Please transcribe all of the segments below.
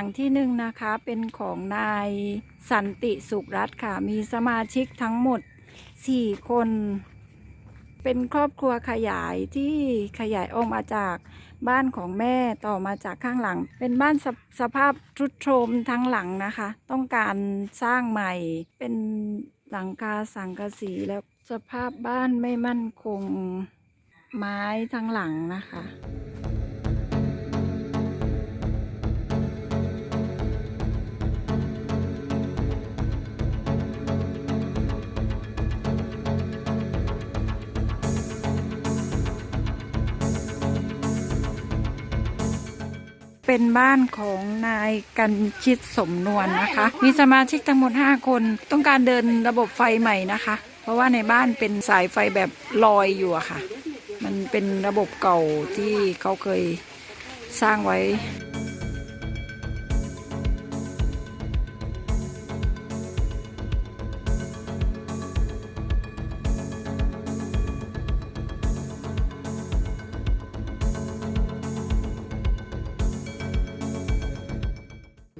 ังที่หนึ่งนะคะเป็นของนายสันติสุขรัตน์ค่ะ มีสมาชิกทั้งหมด 4 คน เป็นครอบครัวขยายที่ขยายออกมาจากบ้านของแม่ต่อมาจากข้างหลัง เป็นบ้านสสภาพทรุดโทรมทั้งหลังนะคะ ต้องการสร้างใหม่เป็นหลังคาสังกะสีแล้วสภาพบ้านไม่มั่นคงไม้ทั้งหลังนะคะ เป็นบ้านของนายกันชิดสมนวลนะคะ มีสมาชิกทั้งหมด 5 คน ต้องการเดินระบบไฟใหม่นะคะ เพราะว่าในบ้านเป็นสายไฟแบบลอยอยู่อะค่ะ มันเป็นระบบเก่าที่เขาเคยสร้างไว้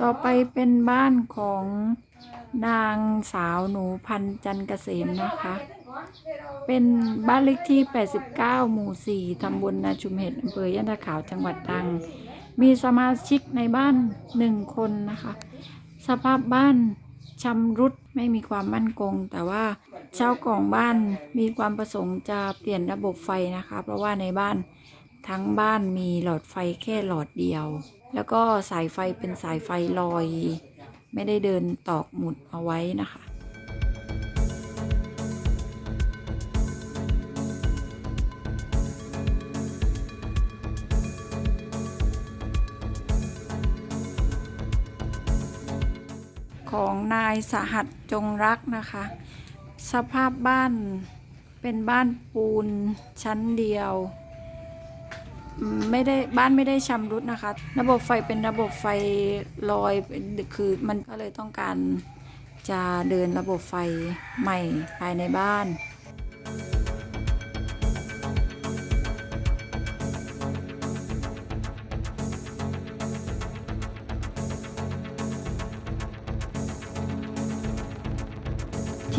ต่อไปเป็นบ้านของนางสาวหนูพันจันเกษมนะคะ เป็นบ้านเลขที่ 89 หมู่ 4 ตำบลนาชุมเห็ดอำเภอย่านตะขาวจังหวัดตรัง มีสมาชิกในบ้านหนึ่งคนนะคะ สภาพบ้านชำรุดไม่มีความมั่นคง แต่ว่าเจ้าของบ้านมีความประสงค์จะเปลี่ยนระบบไฟนะคะ เพราะว่าในบ้านทั้งบ้านมีหลอดไฟแค่หลอดเดียว แล้วก็สายไฟเป็นสายไฟลอย ไม่ได้เดินตอกหมุดเอาไว้นะคะของนายสหัสจงรักนะคะ สภาพบ้านเป็นบ้านปูนชั้นเดียว ไม่ได้บ้านไม่ได้ชำรุดนะคะ ระบบไฟเป็นระบบไฟลอยคือมันก็เลยต้องการจะเดินระบบไฟใหม่ภายในบ้าน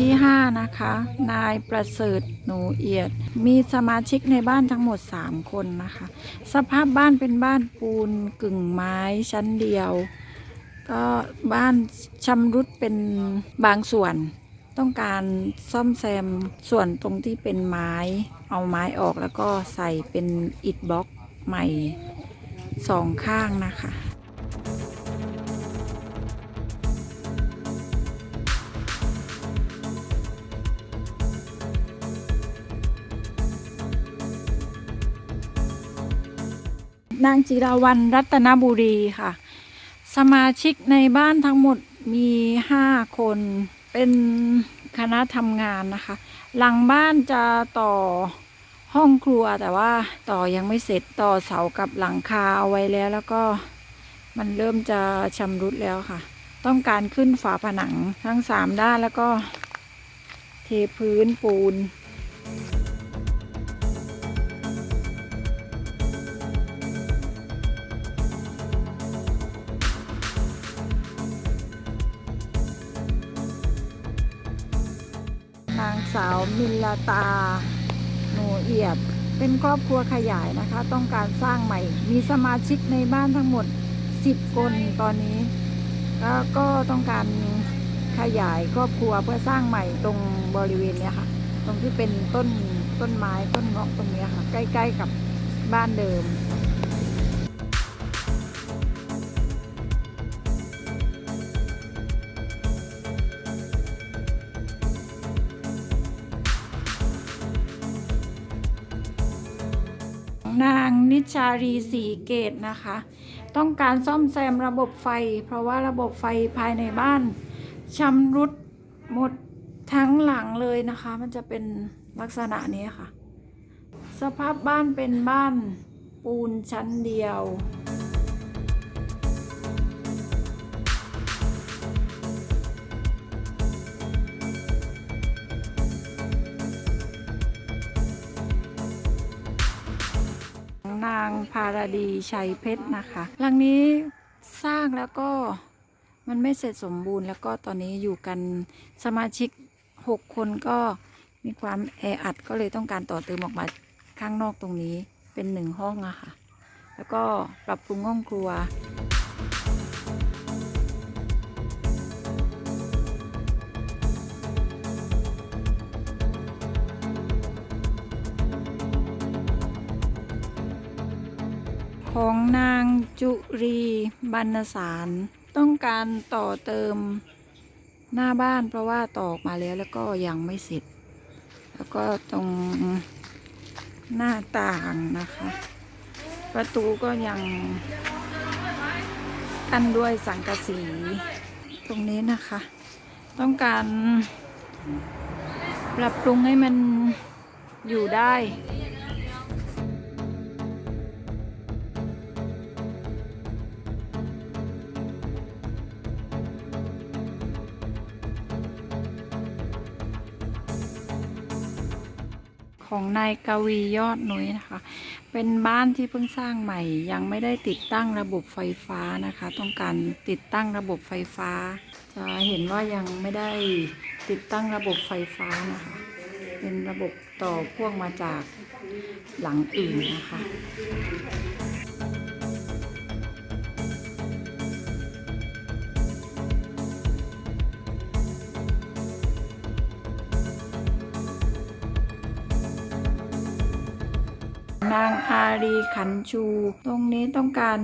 ที่ 5 นะคะ นายประเสริฐหนูเอียด มีสมาชิกในบ้านทั้งหมด 3 คนนะคะ สภาพบ้านเป็นบ้านปูนกึ่งไม้ชั้นเดียว ก็บ้านชำรุดเป็นบางส่วน ต้องการซ่อมแซมส่วนตรงที่เป็นไม้ เอาไม้ออกแล้วก็ใส่เป็นอิฐบล็อกใหม่สองข้างนะคะ นางจิราวัน รัตนบุรีค่ะ สมาชิกในบ้านทั้งหมดมีห้าคนเป็นคณะทำงานนะคะ หลังบ้านจะต่อห้องครัวแต่ว่าต่อยังไม่เสร็จต่อเสากับหลังคาเอาไว้แล้ว แล้วก็มันเริ่มจะชำรุดแล้วค่ะ ต้องการขึ้นฝาผนังทั้งสามด้านแล้วก็เทพื้นปูน สาวมิลลาตาหนูเอียด เป็นครอบครัวขยายนะคะ ต้องการสร้างใหม่ มีสมาชิกในบ้านทั้งหมด 10 คนตอนนี้แล้วก็ต้องการขยายครอบครัวเพื่อสร้างใหม่ตรงบริเวณเนี้ยค่ะ ตรงที่เป็นต้นต้นไม้ต้นเงาะตรงเนี้ยค่ะ ใกล้ ๆ กับบ้านเดิม ชารีสีเกตนะคะ ต้องการซ่อมแซมระบบไฟ เพราะว่าระบบไฟภายในบ้านชำรุดหมดทั้งหลังเลยนะคะ มันจะเป็นลักษณะนี้ค่ะ สภาพบ้านเป็นบ้านปูนชั้นเดียว นางพาราดีชัยเพชรนะคะหลังนี้สสร้างแล้วก็มันไม่เสร็จสมบูรณ์แล้วก็ตอนนี้อยู่กันสมาชิกหกคนก็มีความแออัดก็เลยต้องการต่อเติมออกมาข้างนอกตรงนี้เป็นหนึ่งห้องอะค่ะ แล้วก็ปรับปรุงห้องครัว ของนางจุรีบรรณสาร ต้องการต่อเติมหน้าบ้านเพราะว่าตอออกมาแล้วแล้วก็ยังไม่เสร็จ แล้วก็ตรงหน้าต่างนะคะ ประตูก็ยังกันด้วยสังกะสี ตรงนี้นะคะ ต้องการปรับปรุงให้มันอยู่ได้ ของนายกวียอดนุ้ยนะคะ เป็นบ้านที่เพิ่งสร้างใหม่ ยังไม่ได้ติดตั้งระบบไฟฟ้านะคะ ต้องการติดตั้งระบบไฟฟ้า จะเห็นว่ายังไม่ได้ติดตั้งระบบไฟฟ้านะคะ เป็นระบบต่อพ่วงมาจากหลังอื่นนะคะ นางอารีขันชู ตรงนี้ต้องการ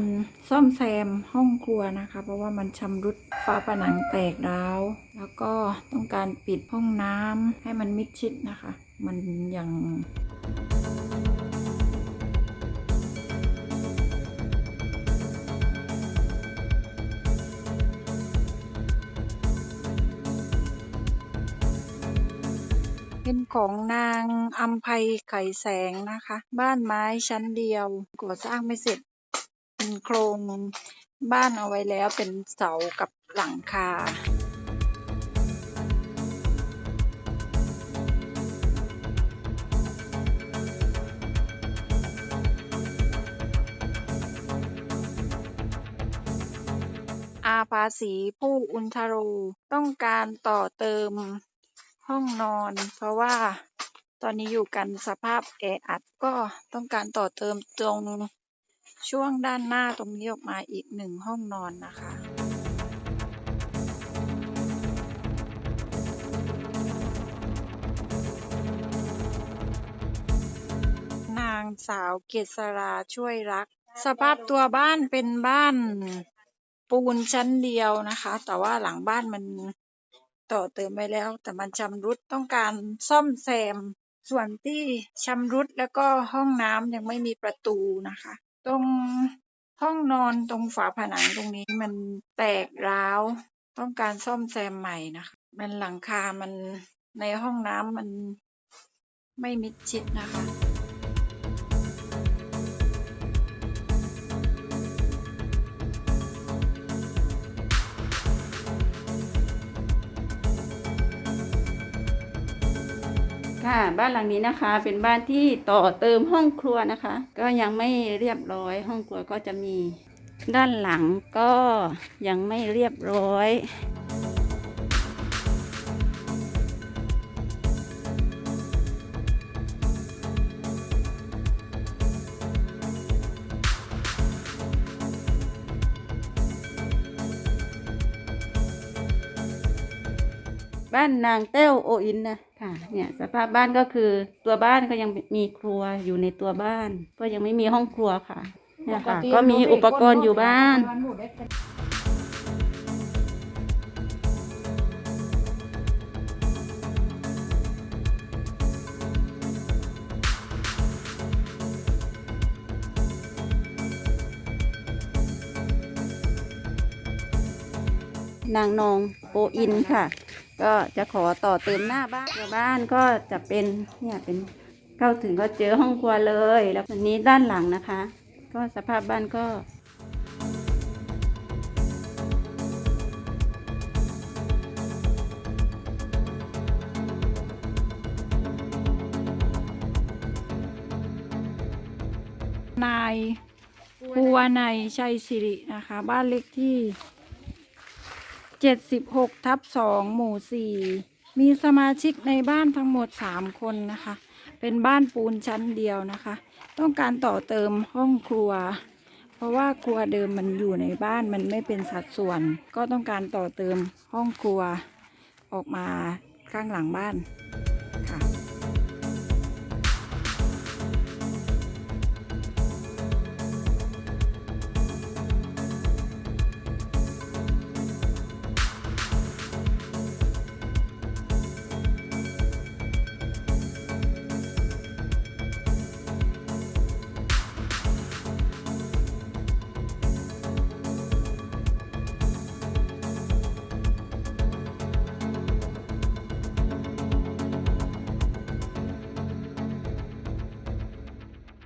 ซ่อมแซมห้องครัวนะคะ เพราะว่ามันชำรุดฝาผนังแตกร้าว แล้วก็ต้องการปิดห้องน้ำให้มันมิดชิดนะคะ มันยัง เป็นของนางอัมภัยไข่แสงนะคะ บ้านไม้ชั้นเดียวก่อสร้างไม่เสร็จ เป็นโครงบ้านเอาไว้แล้วเป็นเสากับหลังคาอาภาสีผู้อุนทโร ต้องการต่อเติม ห้องนอน เพราะว่าตอนนี้อยู่กันสภาพแออัดก็ต้องการต่อเติมตรงช่วงด้านหน้าตรงนี้ออกมาอีกหนึ่งห้องนอนนะคะนางสาวเกษราช่วยรัก สภาพตัวบ้านเป็นบ้านปูนชั้นเดียวนะคะ แต่ว่าหลังบ้านมัน ต่อเติมไปแล้ว แต่มันชำรุดต้องการซ่อมแซม ส่วนที่ชำรุดแล้วก็ห้องน้ำยังไม่มีประตูนะคะ ตรงห้องนอนตรงฝาผนังตรงนี้มันแตกร้าว ต้องการซ่อมแซมใหม่นะคะ มันหลังคา มันในห้องน้ำมันไม่มิดชิดนะคะ ค่ะ บ้านหลังนี้นะคะ เป็นบ้านที่ต่อเติมห้องครัวนะคะ ก็ยังไม่เรียบร้อยห้องครัวก็จะมี ด้านหลังก็ยังไม่เรียบร้อยบ้านนางเต้วโออินนะ ค่ะ เนี่ยสภาพบ้านก็คือตัวบ้านก็ยังมีครัวอยู่ในตัวบ้าน ก็ยังไม่มีห้องครัวค่ะเนี่ยค่ะ ก็มีอุปกรณ์อยู่บ้าน นางนองโปอินค่ะ ก็จะขอต่อเติมหน้าบ้านบ้านก็จะเป็นเนี่ยเป็นเข้าถึงก็เจอห้องครัวเลย แล้วอันนี้ด้านหลังนะคะ ก็สภาพบ้านก็นายภูวาในยชัยสิรินะคะ บ้านเล็กที่ 76ทับ2หมู่ 4 มีสมาชิกในบ้านทั้งหมด 3 คนนะคะ เป็นบ้านปูนชั้นเดียวนะคะ ต้องการต่อเติมห้องครัว เพราะว่าครัวเดิมมันอยู่ในบ้านมันไม่เป็นสัดส่วน ก็ต้องการต่อเติมห้องครัวออกมาข้างหลังบ้าน